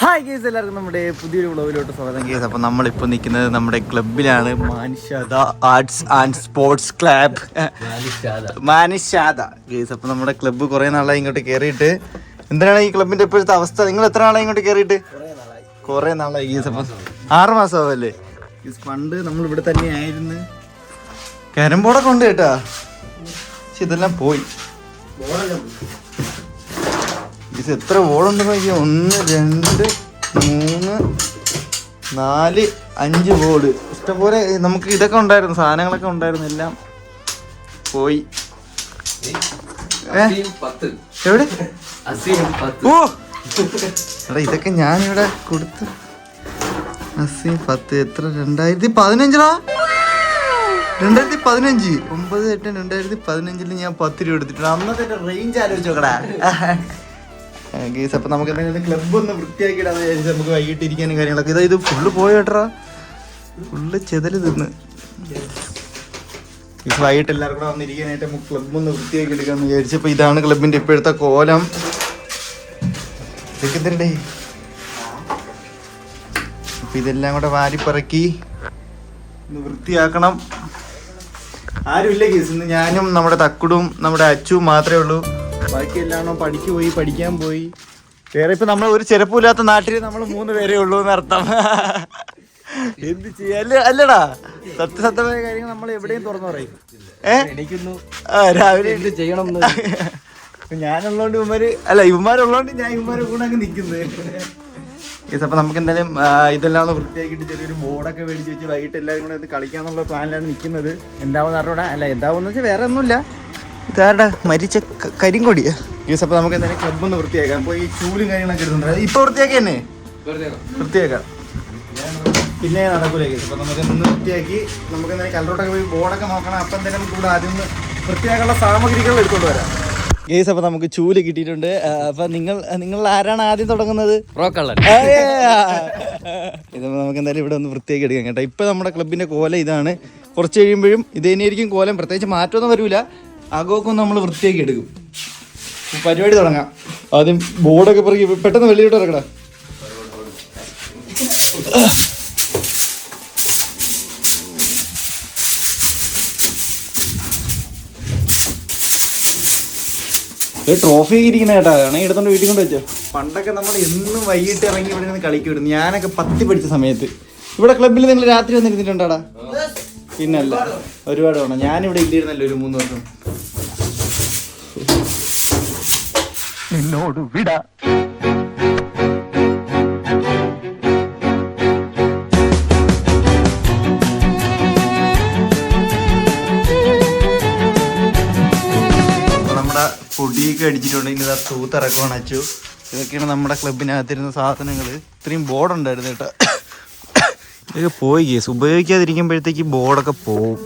Hi guys എല്ലാവർക്കും നമ്മുടെ പുതിയൊരു വ്ളോഗിലോട്ട് സ്വാഗതം. ഗേസ് അപ്പോൾ നമ്മളിപ്പോൾ നിൽക്കുന്നത് നമ്മുടെ ക്ലബിലാണ് Manishada arts and sports club Manishada. Guys അപ്പോൾ നമ്മുടെ ക്ലബ്ബ് കുറേ നാളായി ഇങ്ങോട്ട് കയറിയിട്ട് എന്തിനാണ് ഈ ക്ലബിന്റെ ഇപ്പോഴത്തെ അവസ്ഥ? നിങ്ങൾ എത്ര നാളായി ഇങ്ങോട്ട് കയറിയിട്ട് കുറേ നാളായി. ഗേസ് അപ്പം ആറ് മാസമാവല്ലേ? ഗേസ് പണ്ട് നമ്മൾ ഇവിടെ തന്നെ ആയിരുന്നു. കരംബോർഡൊക്കെ ഉണ്ട് കേട്ടാ. പക്ഷെ ഇതെല്ലാം പോയി. ഇത് എത്ര ബോളുണ്ട് നോക്കിയാൽ ഒന്ന് രണ്ട് മൂന്ന് നാല് അഞ്ച് ബോർഡ് ഇഷ്ടംപോലെ നമുക്ക് ഇതൊക്കെ ഉണ്ടായിരുന്നു സാധനങ്ങളൊക്കെ ഉണ്ടായിരുന്നു എല്ലാം പോയി? എവിടെ? ഓ! എടാ ഇതൊക്കെ ഞാനിവിടെ കൊടുത്തു. അസീം പത്ത് എത്ര? രണ്ടായിരത്തി പതിനഞ്ചാ രണ്ടായിരത്തി പതിനഞ്ച്. ഒമ്പത് എട്ട് രണ്ടായിരത്തി പതിനഞ്ചിൽ ഞാൻ പത്ത് രൂപ എടുത്തിട്ടുണ്ട്. അന്നത്തെ റേഞ്ച് ആലോചിച്ച് നോക്കടാ. ഗേസ് അപ്പൊ നമുക്ക് എന്തെങ്കിലും ക്ലബ്ബ് ഒന്ന് വൃത്തിയാക്കിയിടാന്ന് വിചാരിച്ചു നമുക്ക് വൈകിട്ട് ഇരിക്കാനും കാര്യങ്ങളൊക്കെ. ഇതാ ഇത് ഫുള്ള് പോയേട്ടാ ഫുള്ള് ചെതൽ തിന്ന്. ഗീസ് വൈകിട്ട് എല്ലാവർക്കും കൂടെ വന്നിരിക്കാനായിട്ട് നമുക്ക് ക്ലബ്ബ് ഒന്ന് വൃത്തിയാക്കി എടുക്കാന്ന് വിചാരിച്ചപ്പോ ഇതാണ് ക്ലബിന്റെ ഇപ്പോഴത്തെ കോലം. ഇതൊക്കെ അപ്പം ഇതെല്ലാം കൂടെ വാരിപ്പറക്കി ഒന്ന് വൃത്തിയാക്കണം. ആരുമില്ല കേസ് ഇന്ന് ഞാനും നമ്മുടെ തക്കുടും നമ്മുടെ അച്ചുവും മാത്രമേ ഉള്ളൂ. ബാക്കി എല്ലാണോ പഠിക്ക് പോയി പഠിക്കാൻ പോയി? വേറെ ഇപ്പൊ നമ്മൾ ഒരു ചെരുപ്പില്ലാത്ത നാട്ടിൽ നമ്മൾ മൂന്ന് പേരേ ഉള്ളൂ എന്ന് അർത്ഥം എന്ത് ചെയ്യല്ല അല്ലടാ. സത്യസത്യമായ കാര്യങ്ങൾ നമ്മൾ എവിടെയും തുറന്നു പറയും. ഏഹ് രാവിലെ എന്ത് ചെയ്യണം ഞാനുള്ളതുകൊണ്ട് ഇവന്മാര് അല്ല ഇവന്മാരുള്ളോണ്ട് ഞാൻ ഇവന്മാരെ കൂടെ അങ്ങ് നിക്കുന്നത് യെസ് അപ്പൊ നമുക്ക് എന്തായാലും ഇതെല്ലാം ഒന്ന് വൃത്തിയാക്കിയിട്ട് ചെറിയൊരു ബോർഡൊക്കെ മേടിച്ച് വെച്ച് വൈകിട്ട് എല്ലാവരും കൂടെ ഇത് കളിക്കാന്നുള്ള പ്ലാനിലാണ് നിൽക്കുന്നത്. എന്താവും അറിഞ്ഞൂടാ. അല്ല എന്താവും വെച്ചാൽ വേറെ ഒന്നുമില്ല. ഇതാരുടെ മരിച്ച കരിങ്കൊടിയാ? യൂസ് അപ്പൊ നമുക്ക് എന്തായാലും ക്ലബ് ഒന്ന് വൃത്തിയാക്കാം. അപ്പൊ ഈ ചൂലും കാര്യങ്ങളൊക്കെ എടുക്കുന്നുണ്ട് ഇപ്പൊ വൃത്തിയാക്കി തന്നെ വൃത്തിയാക്കാം. പിന്നെ നടക്കൂലേക്ക് അപ്പൊ നമുക്ക് വൃത്തിയാക്കി നമുക്ക് എന്തായാലും കല്ലറോട്ടൊക്കെ പോയി ബോർഡൊക്കെ നോക്കണം. അപ്പൊ എന്തായാലും നമുക്ക് ഇവിടെ ആദ്യം വൃത്തിയാക്കാനുള്ള സാമഗ്രികൾ എടുത്തോണ്ട് വരാം. ഗേസ് അപ്പൊ നമുക്ക് ചൂൽ കിട്ടിയിട്ടുണ്ട്. അപ്പൊ നിങ്ങൾ നിങ്ങൾ ആരാണ് ആദ്യം തുടങ്ങുന്നത്? ഇത് നമുക്ക് എന്തായാലും ഇവിടെ ഒന്ന് വൃത്തിയാക്കി എടുക്കാം കേട്ടോ. ഇപ്പൊ നമ്മുടെ ക്ലബിന്റെ കോലം ഇതാണ്. കുറച്ച് കഴിയുമ്പോഴും ഇത് തന്നെയായിരിക്കും കോലം. പ്രത്യേകിച്ച് മാറ്റമൊന്നും വരൂല. അകമൊക്കെ നമ്മൾ വൃത്തിയാക്കി എടുക്കും. പരിപാടി തുടങ്ങാം. ആദ്യം ബോർഡൊക്കെ പിറകി പെട്ടെന്ന് വെള്ളിയിട്ട് ഇറക്കടാ ട്രോഫി ഇരിക്കുന്ന കേട്ടാ. ആണെങ്കിൽ എടുത്തോണ്ട് വീട്ടിൽ കൊണ്ട് വെച്ചോ. പണ്ടൊക്കെ നമ്മൾ എന്നും വൈകിട്ട് ഇറങ്ങി ഇവിടെ നിന്ന് കളിക്കുമായിരുന്നു. ഞാനൊക്കെ പത്തി പഠിച്ച സമയത്ത്. ഇവിടെ ക്ലബിൽ നിങ്ങൾ രാത്രി വന്നിരുന്നിട്ടുണ്ടാടാ? പിന്നല്ല ഒരുപാട് വേണം ഞാനിവിടെ ഇല്ലിരുന്നല്ലോ ഒരു മൂന്ന് വർഷം. എന്നോട് വിട. നമ്മുടെ പൊടിയൊക്കെ അടിച്ചിട്ടുണ്ട്. ഇനി ഇതാ തൂത്തിറക്കുവാണ് അച്ചു ഇതൊക്കെയാണ് നമ്മുടെ ക്ലബിനകത്തിരുന്ന സാധനങ്ങൾ ഇത്രയും ബോർഡ് ഉണ്ടായിരുന്നു കേട്ടോ. ഇതൊക്കെ പോയി കേസ്. ഉപയോഗിക്കാതിരിക്കുമ്പോഴത്തേക്ക് ബോർഡൊക്കെ പോവും.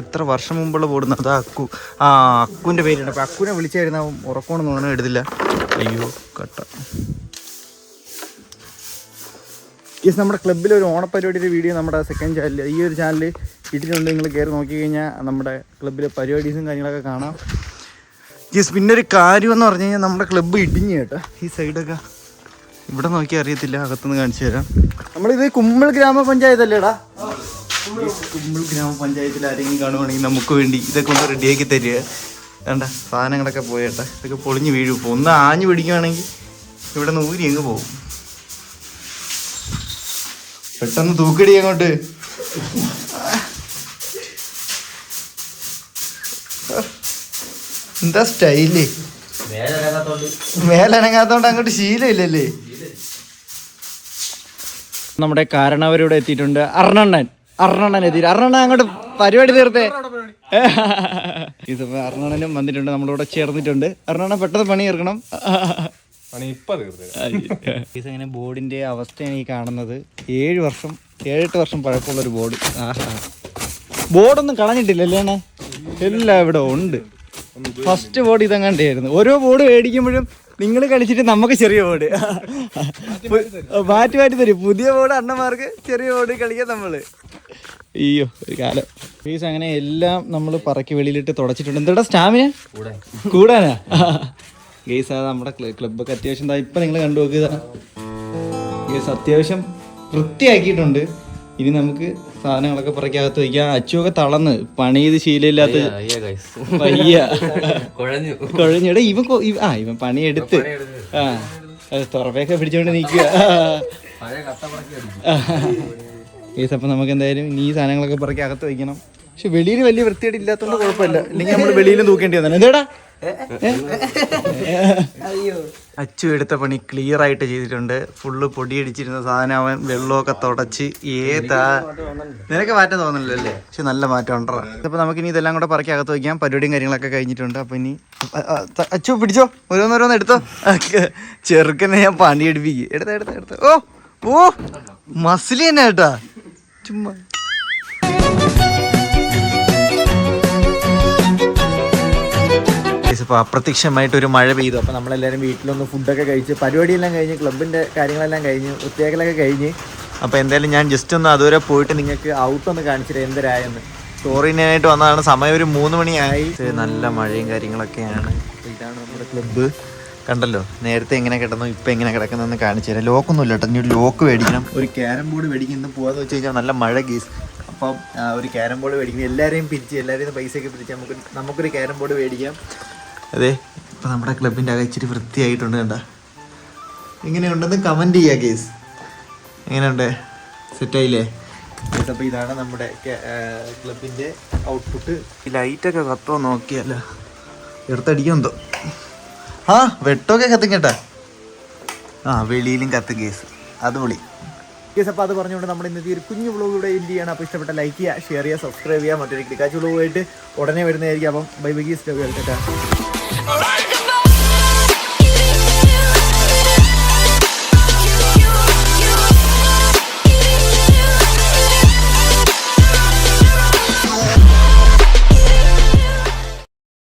എത്ര വർഷം മുമ്പുള്ള ബോർഡ് അത് അക്കു. ആ അക്കുവിന്റെ പേരുണ്ട് അപ്പോൾ അക്കുവിനെ വിളിച്ചായിരുന്നു ഉറക്കണമെന്ന് തോന്നുന്നു എടുത്തില്ല അയ്യോ കട്ട. യെസ് നമ്മുടെ ക്ലബ്ബിൽ ഒരു ഓണപ്പരിപാടിയുടെ വീഡിയോ നമ്മുടെ സെക്കൻഡ് ചാനലിൽ ഈ ഒരു ചാനലിൽ ഇട്ടിട്ടുണ്ട്. നിങ്ങൾ കയറി നോക്കി കഴിഞ്ഞാൽ നമ്മുടെ ക്ലബ്ബിലെ പരിപാടീസും കാര്യങ്ങളൊക്കെ കാണാം. യെസ് പിന്നെ ഒരു കാര്യം എന്ന് പറഞ്ഞു കഴിഞ്ഞാൽ നമ്മുടെ ക്ലബ്ബ് ഇടിഞ്ഞു കേട്ടോ. ഈ സൈഡൊക്കെ ഇവിടെ നോക്കി അറിയത്തില്ല. അകത്തുനിന്ന് കാണിച്ചു തരാം. നമ്മളിത് കുമ്മിൾ ഗ്രാമപഞ്ചായത്തല്ലേടാ ഗ്രാമപഞ്ചായത്തിൽ ആരെങ്കിലും കാണുവാണെങ്കിൽ നമുക്ക് വേണ്ടി ഇതൊക്കെ ഒന്ന് റെഡിയാക്കി തരിക. വേണ്ട സാധനങ്ങളൊക്കെ പോയേട്ടെ ഇതൊക്കെ പൊളിഞ്ഞ് വീഴും. ഇപ്പോൾ ഒന്ന് ആഞ്ഞു പിടിക്കുകയാണെങ്കിൽ ഇവിടെ നിന്ന് ഊരി അങ്ങ് പോകും. പെട്ടെന്ന് തൂക്കടി അങ്ങോട്ട്. എന്താ സ്റ്റൈൽ? മേലനങ്ങാത്തോണ്ട് അങ്ങോട്ട് ശീലമില്ലല്ലേ? നമ്മുടെ കാരണവരിവിടെ എത്തിയിട്ടുണ്ട് അർണണ്ണൻ. അർണണ്ണൻ അർണണ അങ്ങോട്ട് പരിപാടി തീർത്തേ. ഇതിപ്പോ അർണനും വന്നിട്ടുണ്ട് നമ്മളിവിടെ ചേർന്നിട്ടുണ്ട്. അർണണ പെട്ടെന്ന് പണി തീർക്കണം. ഇതങ്ങനെ ബോർഡിന്റെ അവസ്ഥയാണ് ഈ കാണുന്നത്. ഏഴ് വർഷം ഏഴെട്ട് വർഷം പഴക്കമുള്ള ഒരു ബോർഡ് ബോർഡൊന്നും കളഞ്ഞിട്ടില്ലല്ലേ? എല്ലാം ഇവിടെ ഉണ്ട്. ഫസ്റ്റ് ബോർഡ് ഇതങ്ങാണ്ടായിരുന്നു ഓരോ ബോർഡ് മേടിക്കുമ്പോഴും നിങ്ങൾ കളിച്ചിട്ട് നമുക്ക് ചെറിയ ബോർഡ് മാറ്റി മാറ്റി തരും. പുതിയ ബോർഡ് അണ്ണന്മാർക്ക് ചെറിയ ബോർഡ് കളിക്കാൻ നമ്മൾ. അയ്യോ ഒരു കാലം. ഫീസ് അങ്ങനെ എല്ലാം നമ്മൾ പറക്കി വെളിയിലിട്ട് തുടച്ചിട്ടുണ്ട്. എന്താ സ്റ്റാമിന? കൂടാനാ? ഗേസ് അത് നമ്മുടെ ക്ലബ്ബൊക്കെ അത്യാവശ്യം ഇപ്പൊ ഇപ്പം നിങ്ങൾ കണ്ടു നോക്കുക ഗേസ് അത്യാവശ്യം വൃത്തിയാക്കിയിട്ടുണ്ട്. ഇനി നമുക്ക് സാധനങ്ങളൊക്കെ പുറക്കകത്ത് വയ്ക്കാം. അച്ചുവൊക്കെ തളന്ന് പണി ചെയ്ത് ശീലമില്ലാത്ത വയ്യ കുഴഞ്ഞു. കുഴഞ്ഞിട ഇവ- ആ ഇവൻ പണിയെടുത്ത്. ആ തുറവയൊക്കെ പിടിച്ചോണ്ട് നിൽക്കുക പഴയ സപ്പം അപ്പം നമുക്ക് എന്തായാലും ഇനി ഈ സാധനങ്ങളൊക്കെ പുറകെ അകത്ത് വയ്ക്കണം. പക്ഷെ വെളിയിൽ വലിയ വൃത്തിയായിട്ട് ഇല്ലാത്തതുകൊണ്ട് കുഴപ്പമില്ല. ഇല്ലെങ്കിൽ നമ്മൾ വെളിയിലും തൂക്കേണ്ടി വന്നു എന്തേടാ അച്ചു എടുത്ത പണി ക്ലിയർ ആയിട്ട് ചെയ്തിട്ടുണ്ട്. ഫുള്ള് പൊടിയടിച്ചിരുന്ന സാധനം അവൻ വെള്ളമൊക്കെ തുടച്ച് ഏതാ? നിനക്ക് മാറ്റം തോന്നില്ലല്ലേ പക്ഷെ നല്ല മാറ്റം ഉണ്ടോ അപ്പൊ നമുക്ക് ഇനി ഇതെല്ലാം കൂടെ പറക്കി അകത്ത് വയ്ക്കാം പരിപാടിയും കാര്യങ്ങളൊക്കെ കഴിഞ്ഞിട്ടുണ്ട്. അപ്പൊ ഇനി അച്ചു പിടിച്ചോ? ഓരോന്നോരോന്ന് എടുത്തോ? ചെറുക്കനെ ഞാൻ പണി എടുപ്പിക്കും എടുത്ത എടുത്ത എടുത്ത. ഓ ഓ മസിലി തന്നെ കേട്ടാ. ചുമ്മാ. ഇപ്പോൾ അപ്രത്യക്ഷമായിട്ട് ഒരു മഴ പെയ്തു. അപ്പോൾ നമ്മളെല്ലാവരും വീട്ടിലൊന്ന് ഫുഡൊക്കെ കഴിച്ച് പരിപാടിയെല്ലാം കഴിഞ്ഞ് ക്ലബിന്റെ കാര്യങ്ങളെല്ലാം കഴിഞ്ഞ് വൃത്തിയാക്കലൊക്കെ കഴിഞ്ഞ്. അപ്പോൾ എന്തായാലും ഞാൻ ജസ്റ്റ് ഒന്ന് അതുവരെ പോയിട്ട് നിങ്ങൾക്ക് ഔട്ട് ഒന്ന് കാണിച്ചിട്ട് എന്തരായെന്ന്. സ്റ്റോറിനായിട്ട് വന്നതാണ്. സമയം ഒരു മൂന്ന് മണിയായി നല്ല മഴയും കാര്യങ്ങളൊക്കെയാണ്. ഇതാണ് നമ്മുടെ ക്ലബ്ബ്. കണ്ടല്ലോ നേരത്തെ എങ്ങനെ കിടന്നു ഇപ്പം എങ്ങനെ കിടക്കുന്നതെന്ന് കാണിച്ചു തരാം. ലോക്കൊന്നും ഇല്ല കേട്ടോ. ഇനി ഒരു ലോക്ക് മേടിക്കണം. ഒരു ക്യാരം ബോർഡ് മേടിക്കുന്ന പോകാന്ന് വെച്ച് കഴിഞ്ഞാൽ നല്ല മഴ ഗീസ് അപ്പം ഒരു ക്യാരം ബോർഡ് മേടിക്കണം എല്ലാവരെയും പിരിച്ച് എല്ലാവരെയും പൈസയൊക്കെ പിരിച്ച് നമുക്ക് നമുക്കൊരു ക്യാരം ബോർഡ് മേടിക്കാം. അതെ. ഇപ്പം നമ്മുടെ ക്ലബിന്റെ അകം ഇച്ചിരി വൃത്തിയായിട്ടുണ്ട് കണ്ട. എങ്ങനെയുണ്ടെന്ന് കമന്റ് ചെയ്യുക കേസ് എങ്ങനെയുണ്ട്? സെറ്റായില്ലേ അപ്പോൾ ഇതാണ് നമ്മുടെ ക്ലബിന്റെ ഔട്ട്പുട്ട് ഈ ലൈറ്റൊക്കെ കത്തോ നോക്കിയാലോ. എടുത്തടിക്കുമെന്തോ ആ വെട്ടൊക്കെ കത്തും കേട്ടാ. ആ വെളിയിലും കത്തും കേസ് അത് വിളി കേസ് അപ്പോൾ അത് പറഞ്ഞുകൊണ്ട് നമ്മുടെ ഇന്നത്തെ ഒരു കുഞ്ഞു വ്ളോഗ് ഇവിടെ എൻഡ് ചെയ്യണം. അപ്പോൾ ഇഷ്ടപ്പെട്ട ലൈക്ക് ചെയ്യുക ഷെയർ ചെയ്യുക സബ്സ്ക്രൈബ് ചെയ്യുക. മറ്റൊരു ക്ലിക്കാച്ച് വ്ളോഗുമായിട്ട് ഉടനെ വരുന്നതായിരിക്കും. അപ്പം ബൈ ബൈ ഗീസ് കേട്ടാ Alright.